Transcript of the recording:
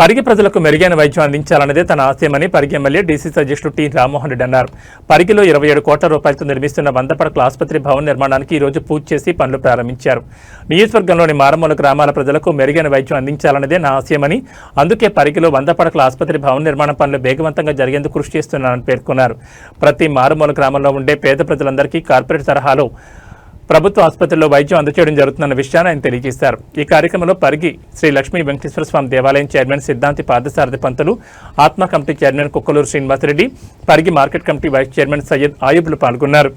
పరిగి ప్రజలకు మెరుగైన వైద్యం అందించాలన్నదే తన ఆశయమని పరిగి ఎమ్మెల్యే డీసీసీ అధ్యక్షుడు టి రామ్మోహన్ రెడ్డి అన్నారు. పరిగిలో ఇరవై ఏడు కోట్ల రూపాయలతో నిర్మిస్తున్న వందపడకల ఆసుపత్రి భవన నిర్మాణానికి ఈ రోజు పూజ చేసి పనులు ప్రారంభించారు. నియోజకవర్గంలోని మారుమూల గ్రామాల ప్రజలకు మెరుగైన వైద్యం అందించాలన్నదే నా ఆశయమని అందుకే పరిగిలో వంద పడకల ఆసుపత్రి భవన నిర్మాణ పనులు వేగవంతంగా జరిగేందుకు కృషి చేస్తున్నానని పేర్కొన్నారు. ప్రతి మారుమూల గ్రామంలో ఉండే పేద ప్రజలందరికీ కార్పొరేట్ తరహాలో ప్రభుత్వ ఆసుపత్రిలో వైద్యం అందచేయడం జరుగుతుందన్న విషయాన్ని ఆయన తెలియజేశారు. ఈ కార్యక్రమంలో పరిగి శ్రీ లక్ష్మీ వెంకటేశ్వర స్వామి దేవాలయం చైర్మన్ సిద్ధాంతి Parthasarathi Pantulu ATMA committee chairman Kukkaluru Srinivasareddy Parigi market committee vice chairman Syed ఆయుబ్లు పాల్గొన్నారు.